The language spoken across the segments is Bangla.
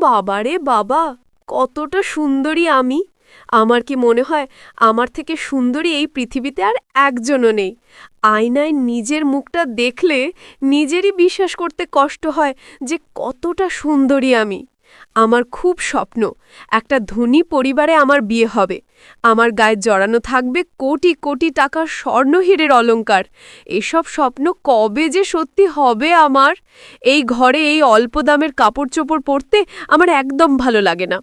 বাবারে বাবা, কতটা সুন্দরী আমি। আমার কি মনে হয় আমার থেকে সুন্দরী এই পৃথিবীতে আর একজনও নেই। আয়নায় নিজের মুখটা দেখলে নিজেরই বিশ্বাস করতে কষ্ট হয় যে কতটা সুন্দরী আমি। আমার খুব স্বপ্ন, একটা ধনী পরিবারে আমার বিয়ে হবে। আমার গায়ে জড়ানো থাকবে কোটি কোটি টাকার স্বর্ণহীরের অলংকার। এসব স্বপ্ন কবে যে সত্যি হবে আমার? এই ঘরে এই অল্প দামের কাপড় চোপড় পরতে আমার একদম ভালো লাগে না।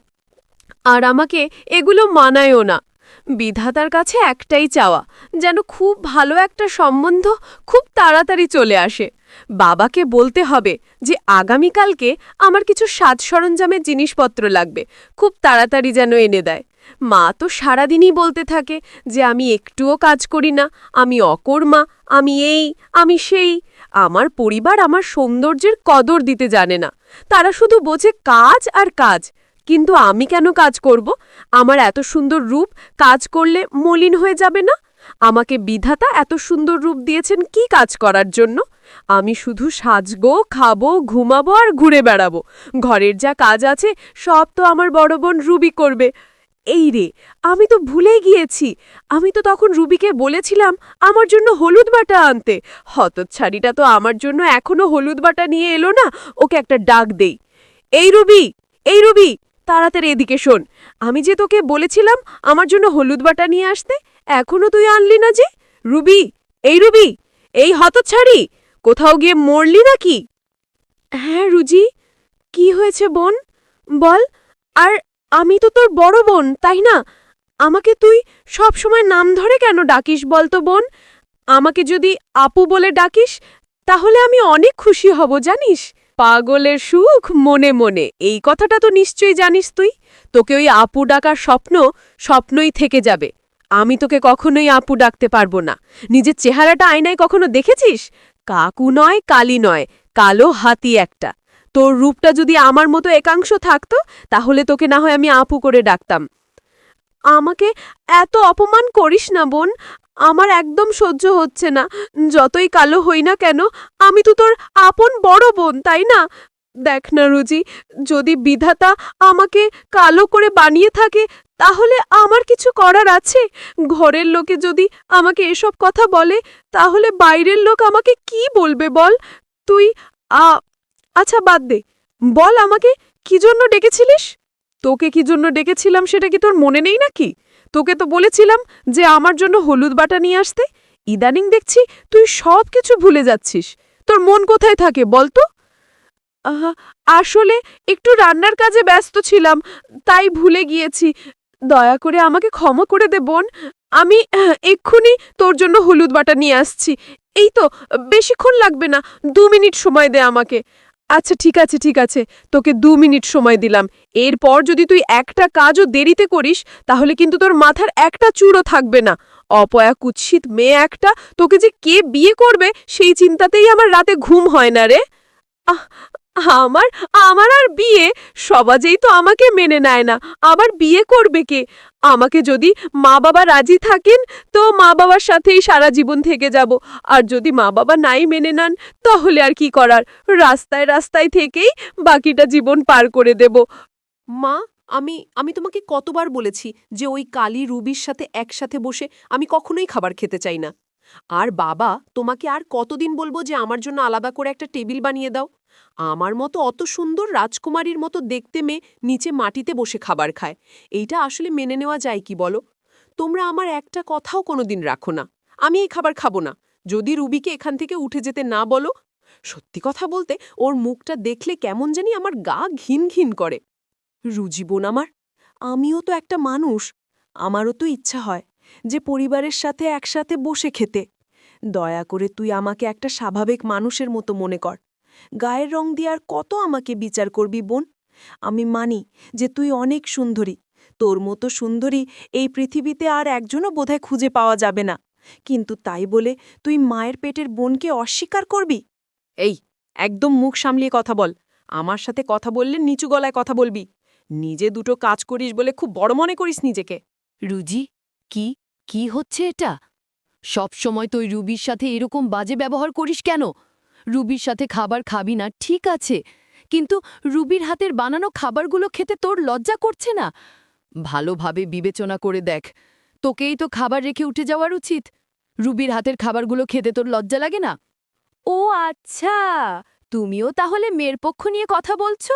আর আমাকে এগুলো মানায়ও না। বিধাতার কাছে একটাই চাওয়া, যেন খুব ভালো একটা সম্বন্ধ খুব তাড়াতাড়ি চলে আসে। বাবাকে বলতে হবে যে আগামীকালকে আমার কিছু সাজ সরঞ্জামের জিনিসপত্র লাগবে। খুব তাড়াতাড়ি যেন এনে দেয়। মা তো সারাদিনই বলতে থাকে যে আমি একটুও কাজ করি না, আমি অকর্মা, আমি এই, আমি সেই। আমার পরিবার আমার সৌন্দর্যের কদর দিতে জানে না। তারা শুধু বোঝে কাজ আর কাজ। কিন্তু আমি কেন কাজ করব? আমার এত সুন্দর রূপ কাজ করলে মলিন হয়ে যাবে না? আমাকে বিধাতা এত সুন্দর রূপ দিয়েছেন কি কাজ করার জন্য? আমি শুধু সাজগো খাব, ঘুমাবো আর ঘুরে বেড়াবো। ঘরের যা কাজ আছে, সব তো আমার বড় বোন রুবি করবে। এই রে, আমি তো ভুলেই গিয়েছি। আমি তো তখন রুবিকে বলেছিলাম আমার জন্য হলুদ বাটা আনতে। হতচ্ছাড়িটা তো আমার জন্য এখনও হলুদ বাটা নিয়ে এলো না, ওকে একটা ডাক দেই। এই রুবি এই রুবি, তাড়াতাড়ি এদিকে শোন। আমি যে তোকে বলেছিলাম আমার জন্য হলুদ বাটা নিয়ে আসতে, এখনও তুই আনলি না যে? রুবি, এই রুবি, এই হতচ্ছাড়ি! কোথাও গিয়ে মরলি নাকি? হ্যাঁ রুজি। কি হয়েছে, বোন? বল। আর আমি তো তোর বড় বোন, তাই না? আমাকে তুই সব সময় নাম ধরে কেন ডাকিস বলতো বোন? আমাকে যদি আপু বলে ডাকিস, তাহলে আমি অনেক খুশি হব, জানিস? পাগলের সুখ মনে মনে, এই কথাটা তো নিশ্চয়ই জানিস তুই। তোকে ওই আপু ডাকার স্বপ্ন স্বপ্নই থেকে যাবে। আমি তোকে কখনোই আপু ডাকতে পারব না। নিজের চেহারাটা আয়নায় কখনো দেখেছিস? কাকু নয়, কালি নয়, কালো হাতি একটা। তোর রূপটা যদি আমার মতো একাংশ থাকতো, তাহলে তোকে না হয় আমি আপু করে ডাকতাম। আমাকে এত অপমান করিস না, বোন। আমার একদম সহ্য হচ্ছে না। যতই কালো হই না কেন, আমি তো তোর আপন বড় বোন, তাই না? দেখ না রুজি, যদি বিধাতা আমাকে কালো করে বানিয়ে থাকে, তাহলে আমার কিছু করার আছে? ঘরের লোকে যদি আমাকে এসব কথা বলে, তাহলে বাইরের লোক আমাকে কি বলবে বল? তুই আচ্ছা বাদ দে। বল আমাকে, কি জন্য ডেকেছিলিস? তোকে কি জন্য ডেকেছিলাম সেটা কি তোর মনে নেই নাকি? তোকে তো বলেছিলাম যে আমার জন্য হলুদ বাটা নিয়ে আসতে। ইদানিং দেখছি তুই সব কিছু ভুলে যাচ্ছিস। তোর মন কোথায় থাকে বল তো? আসলে একটু রান্নার কাজে ব্যস্ত ছিলাম তাই ভুলে গিয়েছি। দয়া করে আমাকে ক্ষমা করে দে বোন। আমি এক্ষুনি তোর জন্য হলুদ বাটা নিয়ে আসছি। এই তো বেশিক্ষণ লাগবে না দু মিনিট সময় দে আমাকে। আচ্ছা ঠিক আছে ঠিক আছে তোকে দু মিনিট সময় দিলাম। এরপর যদি তুই একটা কাজও দেরিতে করিস তাহলে কিন্তু তোর মাথার একটা চুরও থাকবে না। অপয়া কুৎসিত মেয়ে একটা তোকে যে কে বিয়ে করবে সেই চিন্তাতেই আমার রাতে ঘুম হয় না রে। আহ, আমার আমার আর বিয়ে? সবাজেই তো আমাকে মেনে নেয় না। আবার বিয়ে করবে কে? আমাকে যদি মা বাবা রাজি থাকেন, তো মা বাবার সাথেই সারা জীবন থেকে যাব। আর যদি মা বাবা নাই মেনে নেন, তাহলে আর কি করার? রাস্তায় রাস্তায় থেকেই বাকিটা জীবন পার করে দেব। মা, আমি আমি তোমাকে কতবার বলেছি যে ওই কালী, রুবির সাথে একসাথে বসে আমি কখনোই খাবার খেতে চাই না। আর বাবা, তোমাকে আর কতদিন বলব যে আমার জন্য আলাদা করে একটা টেবিল বানিয়ে দাও? আমার মতো অত সুন্দর রাজকুমারীর মতো দেখতে মেয়ে নিচে মাটিতে বসে খাবার খায়। এইটা আসলে মেনে নেওয়া যায় কি বলো? তোমরা আমার একটা কথাও কোনোদিন রাখো না। আমি এই খাবার খাব না। যদি রুবিকে এখান থেকে উঠে যেতে না বলো? সত্যি কথা বলতে, ওর মুখটা দেখলে কেমন জানি আমার গা ঘিন ঘিন করে। রুজিবোন আমার, আমিও তো একটা মানুষ। আমারও তো ইচ্ছা হয়। যে পরিবারের সাথে একসাথে বসে খেতে। দয়া করে তুই আমাকে একটা স্বাভাবিক মানুষের মতো মনে কর। গায়ের রং দিয়ে আর কত আমাকে বিচার করবি বোন? আমি মানি যে তুই অনেক সুন্দরী। তোর মতো সুন্দরী এই পৃথিবীতে আর একজনও বোধহয় খুঁজে পাওয়া যাবে না। কিন্তু তাই বলে তুই মায়ের পেটের বোনকে অস্বীকার করবি? এই, একদম মুখ সামলিয়ে কথা বল। আমার সাথে কথা বললে নিচু গলায় কথা বলবি। নিজে দুটো কাজ করিস বলে খুব বড় মনে করিস নিজেকে। রুজি কি? কি হচ্ছে এটা? সব সময় তুই রুবির সাথে এরকম বাজে ব্যবহার করিস কেন? রুবির সাথে খাবার খাবি না, ঠিক আছে। কিন্তু রুবির হাতের বানানো খাবারগুলো খেতে তোর লজ্জা করছে না? ভালোভাবে বিবেচনা করে দেখ। তোকেই তো খাবার রেখে উঠে যাওয়ার উচিত। রুবির হাতের খাবারগুলো খেতে তোর লজ্জা লাগে না? ও আচ্ছা! তুমিও তাহলে মেয়ের পক্ষ নিয়ে কথা বলছো?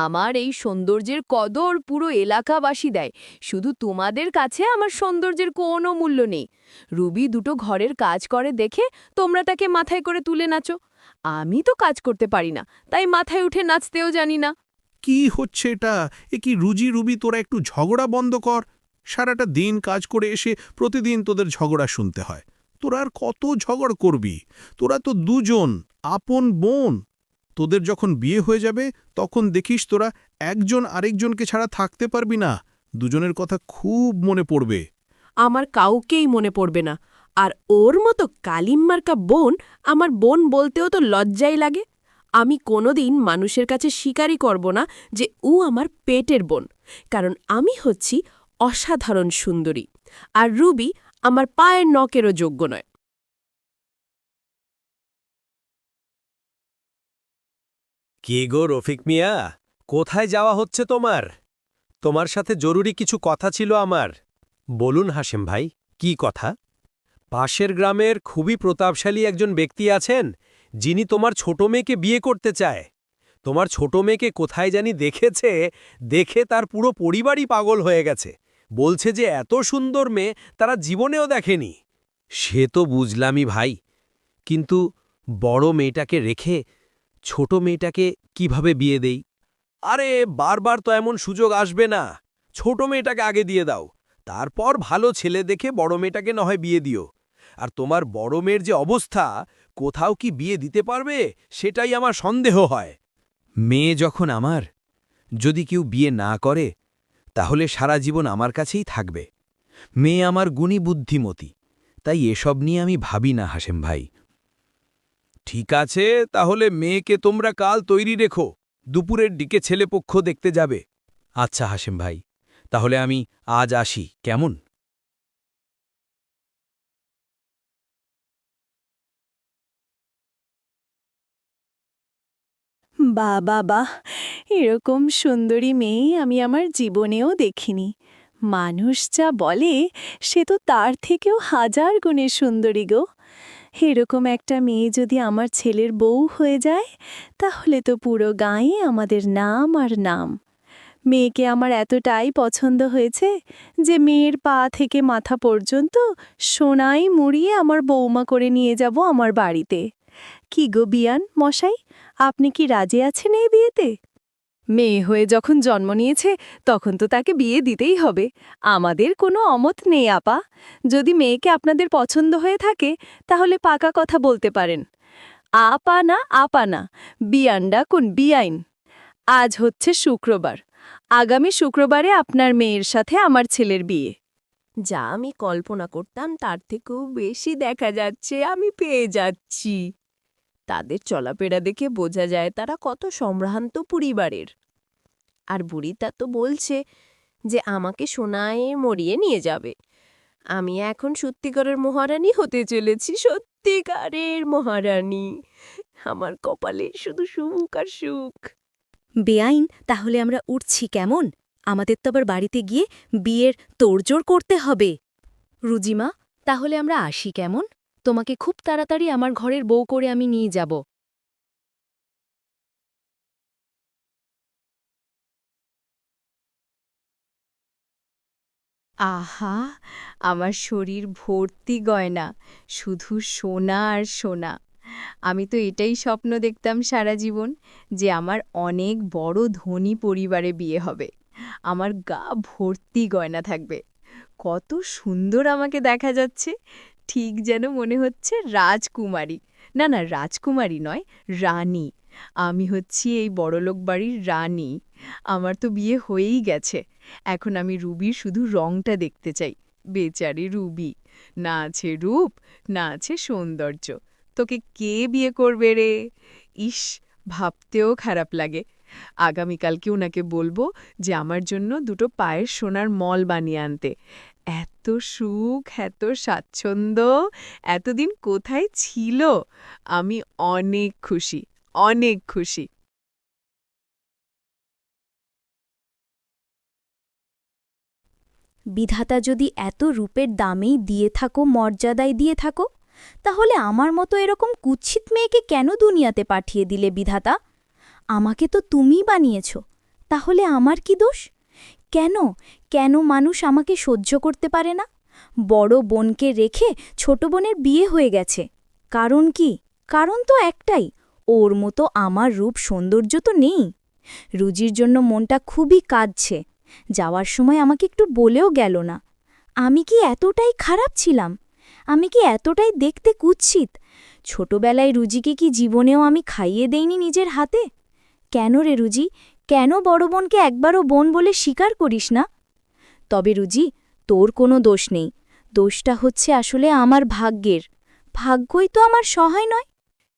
আমার এই সৌন্দর্যের কদর পুরো এলাকাবাসী দেয়। শুধু তোমাদের কাছে আমার সৌন্দর্যের কোনো মূল্য নেই। রুবি দুটো ঘরের কাজ করে দেখে তোমরা তাকে মাথায় করে তুলে নাচো। আমি তো কাজ করতে পারি না, তাই মাথায় উঠে নাচতেও জানি না। কি হচ্ছে এটা? এ কি রুজি রুবি, তোরা একটু ঝগড়া বন্ধ কর। সারাটা দিন কাজ করে এসে প্রতিদিন তোদের ঝগড়া শুনতে হয়। তোরা আর কত ঝগড় করবি? তোরা তো দুজন, আপন বোন। তোদের যখন বিয়ে হয়ে যাবে, তখন দেখিস তোরা একজন আরেকজনকে ছাড়া থাকতে পারবি না। দুজনের কথা খুব মনে পড়বে। আমার কাউকেই মনে পড়বে না। আর ওর মতো কালিম্মার্কা বোন আমার বোন বলতেও তো লজ্জাই লাগে। আমি কোনোদিন মানুষের কাছে স্বীকারই করব না যে ও আমার পেটের বোন, কারণ আমি হচ্ছি অসাধারণ সুন্দরী। আর রুবি আমার পায়ের নকেরও যোগ্য নয়। কে গো রফিক মিয়া? কোথায় যাওয়া হচ্ছে তোমার? তোমার সাথে জরুরি কিছু কথা ছিল আমার। বলুন হাসেম ভাই, কি কথা? পাশের গ্রামের খুবই প্রতাপশালী একজন ব্যক্তি আছেন, যিনি তোমার ছোট মেয়েকে বিয়ে করতে চায়। তোমার ছোট মেয়েকে কোথায় জানি দেখেছে, দেখে তার পুরো পরিবারই পাগল হয়ে গেছে। বলছে যে এত সুন্দর মেয়ে তারা জীবনেও দেখেনি। সে তো বুঝলামই ভাই, কিন্তু বড় মেয়েটাকে রেখে ছোট মেয়েটাকে কীভাবে বিয়ে দেই? আরে, বারবার তো এমন সুযোগ আসবে না। ছোট মেয়েটাকে আগে দিয়ে দাও। তারপর ভালো ছেলে দেখে বড় মেয়েটাকে নয় বিয়ে দিও। আর তোমার বড় মেয়ের যে অবস্থা, কোথাও কি বিয়ে দিতে পারবে? সেটাই আমার সন্দেহ হয়। মেয়ে যখন আমার, যদি কেউ বিয়ে না করে, তাহলে সারা জীবন আমার কাছেই থাকবে। মেয়ে আমার গুণী বুদ্ধিমতী। তাই এসব নিয়ে আমি ভাবি না হাসেম ভাই। ঠিক আছে, তাহলে মেয়েকে তোমরা কাল তৈরি রেখো। দুপুরের দিকে ছেলেপক্ষ দেখতে যাবে। আচ্ছা হাসেম ভাই, তাহলে আমি আজ আসি, কেমন? বা বাবা এরকম সুন্দরী মেয়ে আমি আমার জীবনেও দেখিনি। মানুষ যা বলে, সে তো তার থেকেও হাজার গুণে সুন্দরী গো। এরকম একটা মেয়ে যদি আমার ছেলের বউ হয়ে যায়, তাহলে তো পুরো গাঁয়ে আমাদের নাম আর নাম। মেয়েকে আমার এতটাই পছন্দ হয়েছে যে মেয়ের পা থেকে মাথা পর্যন্ত সোনাই মুড়িয়ে আমার বৌমা করে নিয়ে যাব আমার বাড়িতে। কি গো বিয়ান মশাই, আপনি কি রাজি আছেন এই বিয়েতে? মেয়ে হয়ে যখন জন্ম নিয়েছে, তখন তো তাকে বিয়ে দিতেই হবে। আমাদের কোনো অমত নেই, আপা। যদি মেয়েকে আপনাদের পছন্দ হয়ে থাকে, তাহলে পাকা কথা বলতে পারেন। আপা না আপা না, বিয়ানডা কোন বিয়াইন। আজ হচ্ছে শুক্রবার। আগামী শুক্রবারে আপনার মেয়ের সাথে আমার ছেলের বিয়ে। যা আমি কল্পনা করতাম, তার থেকেও বেশি দেখা যাচ্ছে, আমি পেয়ে যাচ্ছি। তাদের চলাফেরা দেখে বোঝা যায় তারা কত সম্ভ্রান্ত পরিবারের। আর বুড়িটা তো বলছে যে, আমাকে সোনায় মরিয়ে নিয়ে যাবে। আমি এখন সত্যিকারের মহারানী হতে চলেছি, সত্যিকারের মহারানী। আমার কপালে শুধু সুখ আর সুখ। বেআইন, তাহলে আমরা উঠছি কেমন? আমাদের তো আবার বাড়িতে গিয়ে বিয়ের তোড়জোড় করতে হবে। রুজিমা, তাহলে আমরা আসি কেমন? তোমাকে খুব তাড়াতাড়ি আমার ঘরের বউ করে আমি নিয়ে যাব। আহা, আমার শরীর ভর্তি গয়না, শুধু সোনা আর সোনা। আমি তো এটাই স্বপ্ন দেখতাম সারা জীবন যে আমার অনেক বড় ধনী পরিবারে বিয়ে হবে। আমার গা ভর্তি গয়না থাকবে। কত সুন্দর আমাকে দেখা যাচ্ছে। ঠিক যেন মনে হচ্ছে রাজকুমারী। না না, রাজকুমারী নয়, রানী। আমি হচ্ছি এই বড়লোক বাড়ির রানী। আমার তো বিয়ে হয়েই গেছে। এখন আমি রুবির শুধু রংটা দেখতে চাই। বেচারি রুবি, না আছে রূপ, না আছে সৌন্দর্য। তোকে কে বিয়ে করবে রে? ইস, ভাবতেও খারাপ লাগে। আগামীকালকে ওনাকে বলব যে আমার জন্য দুটো পায়ের সোনার মল বানিয়ে আনতে। এত সুখ, এত স্বাচ্ছন্দ্য, এতদিন কোথায় ছিল? আমি অনেক খুশি অনেক খুশি। বিধাতা যদি এত রূপের দামেই দিয়ে থাকো, মর্যাদায় দিয়ে থাকো, তাহলে আমার মতো এরকম কুচ্ছিত মেয়েকে কেন দুনিয়াতে পাঠিয়ে দিলে বিধাতা? আমাকে তো তুমিই বানিয়েছ, তাহলে আমার কি দোষ? কেন? কেন মানুষ আমাকে সহ্য করতে পারে না? বড় বোনকে রেখে ছোট বোনের বিয়ে হয়ে গেছে। কারণ কি? কারণ তো একটাই, ওর মতো আমার রূপ সৌন্দর্য তো নেই। রুজির জন্য মনটা খুবই কাঁদছে। যাওয়ার সময় আমাকে একটু বলেও গেল না। আমি কি এতটাই খারাপ ছিলাম? আমি কি এতটাই দেখতে কুৎসিত? ছোটবেলায় রুজিকে কি জীবনেও আমি খাইয়ে দেইনি নিজের হাতে? কেন রে রুজি? কেন বড় বোনকে একবারও বোন বলে স্বীকার করিস না? তবে রুজি তোর কোনো দোষ নেই। দোষটা হচ্ছে আসলে আমার ভাগ্যের। ভাগ্যই তো আমার সহায় নয়।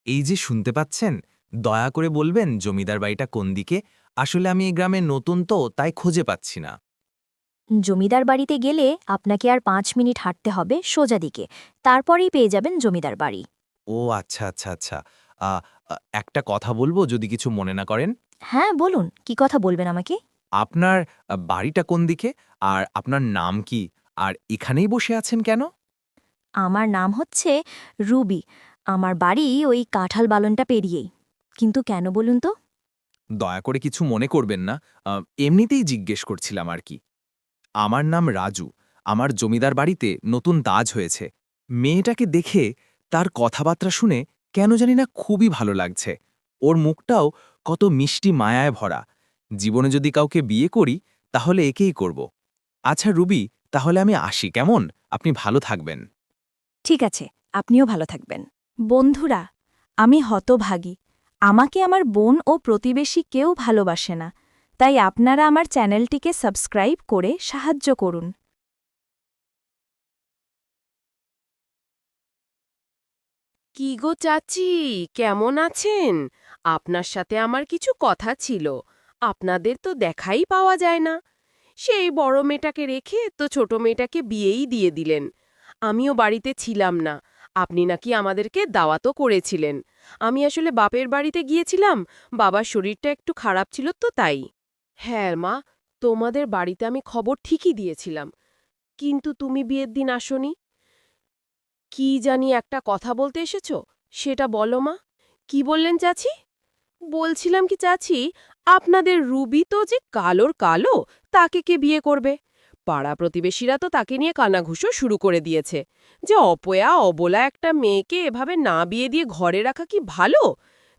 এই যে শুনতে পাচ্ছেন দয়া করে বলবেন জমিদার বাড়িটা কোন দিকে? আসলে আমি এই গ্রামে নতুন তো তাই খুঁজে পাচ্ছি না। জমিদার বাড়িতে গেলে আপনাকে আর পাঁচ মিনিট হাঁটতে হবে সোজা দিকে। তারপরেই পেয়ে যাবেন জমিদার বাড়ি। ও আচ্ছা আচ্ছা আচ্ছা। একটা কথা বলব যদি কিছু মনে না করেন? হ্যাঁ বলুন। কি কথা বলবেন আমাকে? আপনার বাড়িটা কোন দিকে? আর আপনার নাম কি? আর এখানেই বসে আছেন কেন? আমার নাম হচ্ছে রুবি। আমার বাড়ি ওই কাঁঠাল বালনটা পেরিয়েই। কিন্তু কেন বলুন তো? দয়া করে কিছু মনে করবেন না। এমনিতেই জিজ্ঞেস করছিলাম আর কি। আমার নাম রাজু। আমার জমিদার বাড়িতে নতুন দাজ হয়েছে। মেয়েটাকে দেখে তার কথাবার্তা শুনে কেন জানি না খুবই ভালো লাগছে। ওর মুখটাও কত মিষ্টি মায়ায় ভরা। জীবনে যদি কাউকে বিয়ে করি, তাহলে একেই করব। আচ্ছা রুবি, তাহলে আমি আসি, কেমন? আপনি ভালো থাকবেন। ঠিক আছে, আপনিও ভালো থাকবেন। বন্ধুরা, আমি হতভাগী। আমাকে আমার বোন ও প্রতিবেশী কেউ ভালোবাসে না। তাই আপনারা আমার চ্যানেলটিকে সাবস্ক্রাইব করে সাহায্য করুন। কি গো চাচি, কেমন আছেন? আপনার সাথে আমার কিছু কথা ছিল, আপনাদের তো দেখাই পাওয়া যায় না। সেই বড় মেয়েটাকে রেখে তো ছোট মেয়েটাকে বিয়েই দিয়ে দিলেন। আমিও বাড়িতে ছিলাম না, আপনি নাকি আমাদেরকে দাওয়াতও করেছিলেন। আমি আসলে বাপের বাড়িতে গিয়েছিলাম, বাবার শরীরটা একটু খারাপ ছিল তো তাই। হ্যাঁ মা, তোমাদের বাড়িতে আমি খবর ঠিকই দিয়েছিলাম। কিন্তু তুমি বিয়ের দিন আসনি। কি জানি একটা কথা বলতে এসেছ? সেটা বলো মা। কি বললেন চাচি? বলছিলাম কি চাচি, আপনাদের রুবি তো যে কালোর কালো, তাকে কে বিয়ে করবে? পাড়া প্রতিবেশীরা তো তাকে নিয়ে কানাঘুষো শুরু করে দিয়েছে। যে অপয়া, অবলা একটা মেয়েকে এভাবে না বিয়ে দিয়ে ঘরে রাখা কি ভালো?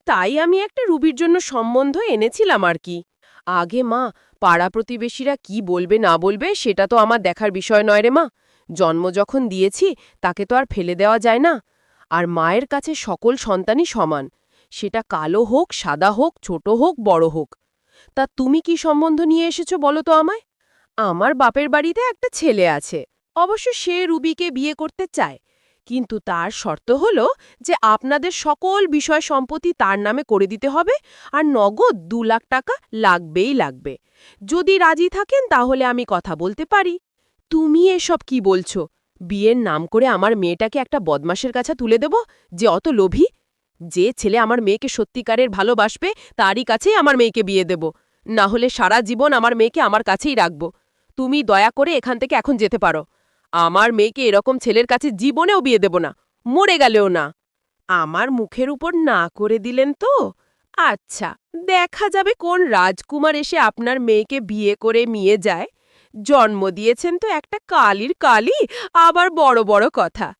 তাই আমি একটা রুবির জন্য সম্বন্ধ এনেছিলাম আর কি। আগে মা, পাড়া প্রতিবেশীরা কি বলবে না বলবে, সেটা তো আমার দেখার বিষয় নয় রে মা। জন্ম যখন দিয়েছি, তাকে তো আর ফেলে দেওয়া যায় না। আর মায়ের কাছে সকল সন্তানই সমান। সেটা কালো হোক, সাদা হোক, ছোট হোক, বড় হোক। তা তুমি কি সম্বন্ধ নিয়ে এসেছ বলো তো আমায়? আমার বাপের বাড়িতে একটা ছেলে আছে। অবশ্য সে রুবিকে বিয়ে করতে চায়। কিন্তু তার শর্ত হল যে আপনাদের সকল বিষয় সম্পত্তি তার নামে করে দিতে হবে আর নগদ দু লাখ টাকা লাগবেই লাগবে। যদি রাজি থাকেন তাহলে আমি কথা বলতে পারি। তুমি এসব কি বলছো? বিয়ের নাম করে আমার মেয়েটাকে একটা বদমাসের কাছে তুলে দেব? যে অত লোভী? যে ছেলে আমার মেয়েকে সত্যিকারের ভালোবাসবে, তারই কাছেই আমার মেয়েকে বিয়ে দেব। না হলে সারা জীবন আমার মেয়েকে আমার কাছেই রাখব। তুমি দয়া করে এখান থেকে এখন যেতে পারো। আমার মেয়েকে এরকম ছেলের কাছে জীবনেও বিয়ে দেব না। মরে গেলেও না। আমার মুখের উপর না করে দিলেন তো? আচ্ছা দেখা যাবে কোন রাজকুমার এসে আপনার মেয়েকে বিয়ে করে নিয়ে যায়। জন্ম দিয়েছেন তো একটা কালির কালি, আবার বড় বড় কথা।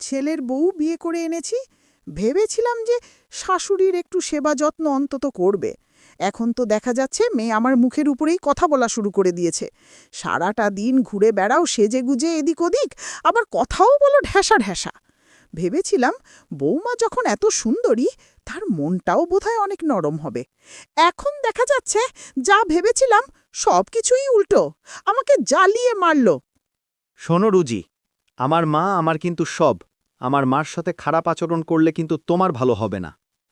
ছেলের বউ বিয়ে করে এনেছি, ভেবেছিলাম যে শাশুড়ির একটু সেবা যত্ন অন্তত করবে। এখন তো দেখা যাচ্ছে মেয়ে আমার মুখের উপরেই কথা বলা শুরু করে দিয়েছে। সারাটা দিন ঘুরে বেড়াও সেজে গুজে এদিক ওদিক, আবার কথাও বলো ঢ্যাসা ঢ্যাসা। ভেবেছিলাম বৌমা যখন এত সুন্দরী, তার মনটাও বোধহয় অনেক নরম হবে। এখন দেখা যাচ্ছে যা ভেবেছিলাম সব কিছুই উল্টো। আমাকে জ্বালিয়ে মারল। শোনো রুজি, আমার মা আমার কিন্তু সব। আমার মার সাথে খারাপ আচরণ করলে কিন্তু তোমার ভালো হবে না।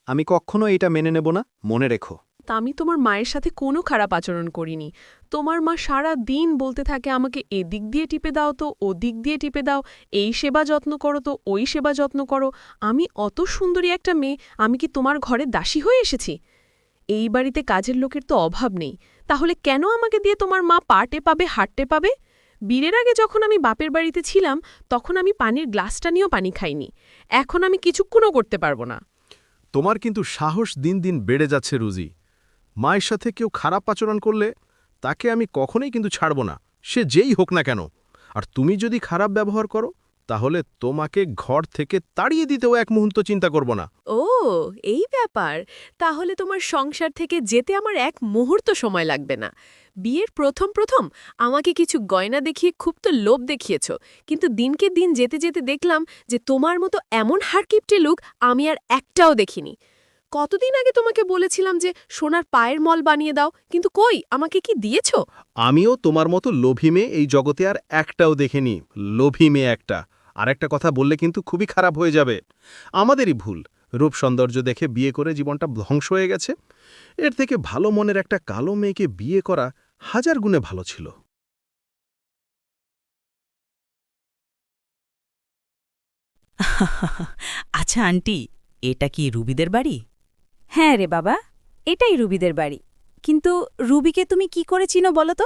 আমি কখনো এটা মেনে নেব না, মনে রেখো। আমি তোমার মায়ের সাথে কোনো খারাপ আচরণ করিনি। তোমার মা সারা দিন বলতে থাকে, আমাকে এদিক দিয়ে টিপে দাও তো, ওদিক দিয়ে টিপে দাও, এই সেবা যত্ন করো তো, ওই সেবা যত্ন করো। আমি অত সুন্দরী একটা মেয়ে, আমি কি তোমার ঘরে দাসী হয়ে এসেছি? এই বাড়িতে কাজের লোকের তো অভাব নেই। তাহলে কেন আমাকে দিয়ে তোমার মা পাটে পাবে হাঁটতে পাবে? বীরের আগে যখন আমি বাপের বাড়িতে ছিলাম, তখন আমি পানির গ্লাসটা নিয়েও পানি খাইনি। এখন আমি কিছুক্ষণও করতে পারব না। তোমার কিন্তু সাহস দিন দিন বেড়ে যাচ্ছে রুজি। মায়ের সাথে কেউ খারাপ আচরণ করলে তাকে আমি কখনোই কিন্তু ছাড়ব না। সে যেই হোক না কেন। আর তুমি যদি খারাপ ব্যবহার করো, তাহলে তোমাকে ঘর থেকে তাড়িয়ে দিতেও এক মুহূর্ত চিন্তা করব না। ও, এই ব্যাপার। তাহলে তোমার সংসার থেকে যেতে আমার এক মুহূর্ত সময় লাগবে না। বিয়ের প্রথম প্রথম আমাকে কিছু গয়না দেখিয়ে খুব তো লোভ দেখিয়েছ। কিন্তু দিনকে দিন যেতে যেতে দেখলাম যে তোমার মতো এমন হারকিপটে লুক আমি আর একটাও দেখিনি। কতদিন আগে তোমাকে বলেছিলাম যে সোনার পায়ের মল বানিয়ে দাও কিন্তু কই আমাকে কি দিয়েছ? আমিও তোমার মতো লোভী মেয়ে এই জগতে আর একটাও দেখেনি লোভী মেয়ে একটা। আর একটা কথা বললে কিন্তু খুবই খারাপ হয়ে যাবে। আমাদেরই ভুল। রূপ সৌন্দর্য দেখে বিয়ে করে জীবনটা ধ্বংস হয়ে গেছে। এর থেকে ভালো মনের একটা কালো মেয়েকে বিয়ে করা হাজার গুণে ভালো ছিল। আচ্ছা আন্টি এটা কি রুবিদের বাড়ি? হ্যাঁ রে বাবা এটাই রুবিদের বাড়ি। কিন্তু রুবিকে তুমি কি করে চিনো বলো তো?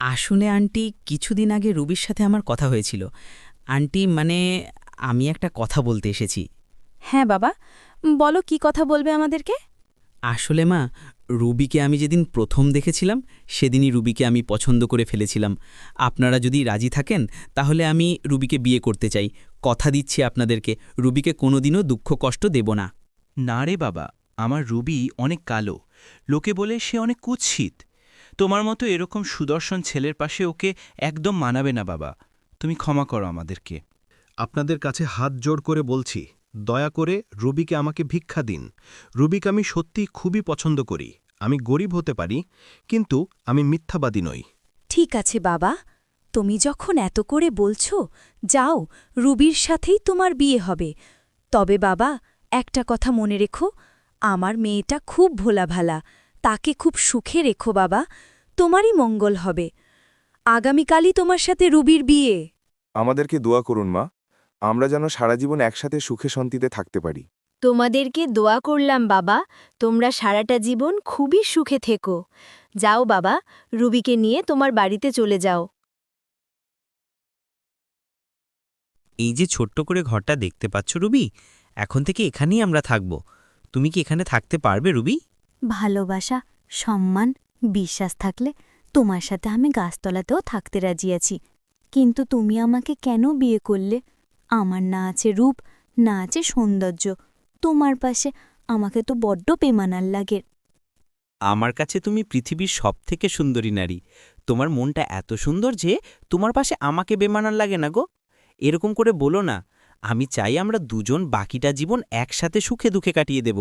আসলে আন্টি কিছুদিন আগে রুবির সাথে আমার কথা হয়েছিল। আন্টি মানে আমি একটা কথা বলতে এসেছি। হ্যাঁ বাবা বলো কি কথা বলবে আমাদেরকে? আসলে মা রুবিকে আমি যেদিন প্রথম দেখেছিলাম সেদিনই রুবিকে আমি পছন্দ করে ফেলেছিলাম। আপনারা যদি রাজি থাকেন তাহলে আমি রুবিকে বিয়ে করতে চাই। কথা দিচ্ছি আপনাদেরকে রুবিকে কোনোদিনও দুঃখ কষ্ট দেব না। না রে বাবা আমার রুবি অনেক কালো। লোকে বলে সে অনেক কুৎসিত। তোমার মতো এরকম সুদর্শন ছেলের পাশে ওকে একদম মানাবে না বাবা। তুমি ক্ষমা করো আমাদেরকে। আপনাদের কাছে হাত জোড় করে বলছি দয়া করে রুবিকে আমাকে ভিক্ষা দিন। রুবিকে আমি সত্যি খুবই পছন্দ করি। আমি গরিব হতে পারি কিন্তু আমি মিথ্যাবাদী নই। ঠিক আছে বাবা। তুমি যখন এত করে বলছো যাও রুবির সাথেই তোমার বিয়ে হবে। তবে বাবা একটা কথা মনে রেখো আমার মেয়েটা খুব ভোলাভালা তাকে খুব সুখে রেখো বাবা তোমারই মঙ্গল হবে। আগামীকালই তোমার সাথে রুবির বিয়ে। আমাদেরকে দোয়া করুন মা আমরা যেন সারা জীবন একসাথে সুখে শান্তিতে থাকতে পারি। তোমাদেরকে দোয়া করলাম বাবা তোমরা সারাটা জীবন খুবই সুখে থেকো। যাও বাবা রুবিকে নিয়ে তোমার বাড়িতে চলে যাও। এই যে ছোট্ট করে ঘরটা দেখতে পাচ্ছ রুবি এখন থেকে এখানেই আমরা থাকব। তুমি কি এখানে থাকতে পারবে রুবি? ভালোবাসা সম্মান বিশ্বাস থাকলে তোমার সাথে আমি গাছতলাতেও থাকতে রাজি আছি। কিন্তু তুমি আমাকে কেন বিয়ে করলে? আমার না আছে রূপ না আছে সৌন্দর্য। তোমার পাশে আমাকে তো বড্ড পেমানার লাগে। আমার কাছে তুমি পৃথিবীর সবথেকে সুন্দরী নারী। তোমার মনটা এত সুন্দর যে তোমার পাশে আমাকে বেমানার লাগে না গো। এরকম করে বলো না আমি চাই আমরা দুজন বাকিটা জীবন একসাথে সুখে দুঃখে কাটিয়ে দেব।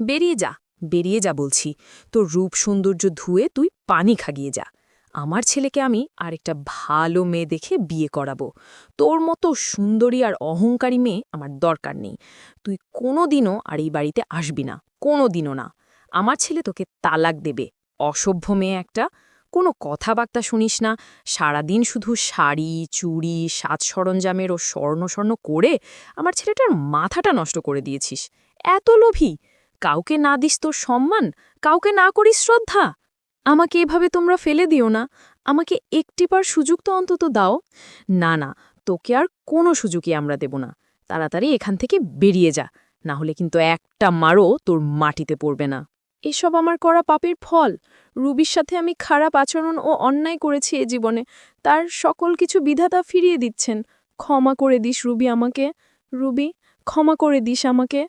বেরিয়ে যা বেরিয়ে যা বলছি। তোর রূপ সৌন্দর্য ধুয়ে তুই পানি খাগিয়ে যা। আমার ছেলেকে আমি আরেকটা ভালো মেয়ে দেখে বিয়ে করাবো। তোর মতো সুন্দরী আর অহংকারী মেয়ে আমার দরকার নেই। তুই কোনো দিনও আর এই বাড়িতে আসবি না কোনো দিনও না। আমার ছেলে তোকে তালাক দেবে। অসভ্য মেয়ে একটা কোনো কথাবার্তা শুনিস না। সারাদিন শুধু শাড়ি, চুড়ি, সাজ সরঞ্জামের ও স্বর্ণ স্বর্ণ করে আমার ছেলেটার মাথাটা নষ্ট করে দিয়েছিস। এত লোভী! কাউকে না দিস তোর সম্মান, কাউকে না করিস শ্রদ্ধা। আমাকে এভাবে তোমরা ফেলে দিও না। আমাকে একটিবার সুযোগ তো অন্তত দাও। না না, তোকে আর কোনো সুযোগই আমরা দেব না। তাড়াতাড়ি এখান থেকে বেরিয়ে যা, না হলে কিন্তু একটা মারও তোর মাটিতে পড়বে না। এসব আমার করা পাপের ফল। রুবির সাথে আমি খারাপ আচরণ ও অন্যায় করেছি এ জীবনে। তার সকল কিছু বিধাতা ফিরিয়ে দিচ্ছেন। ক্ষমা করে দিস রুবি আমাকে। রুবি, ক্ষমা করে দিস আমাকে।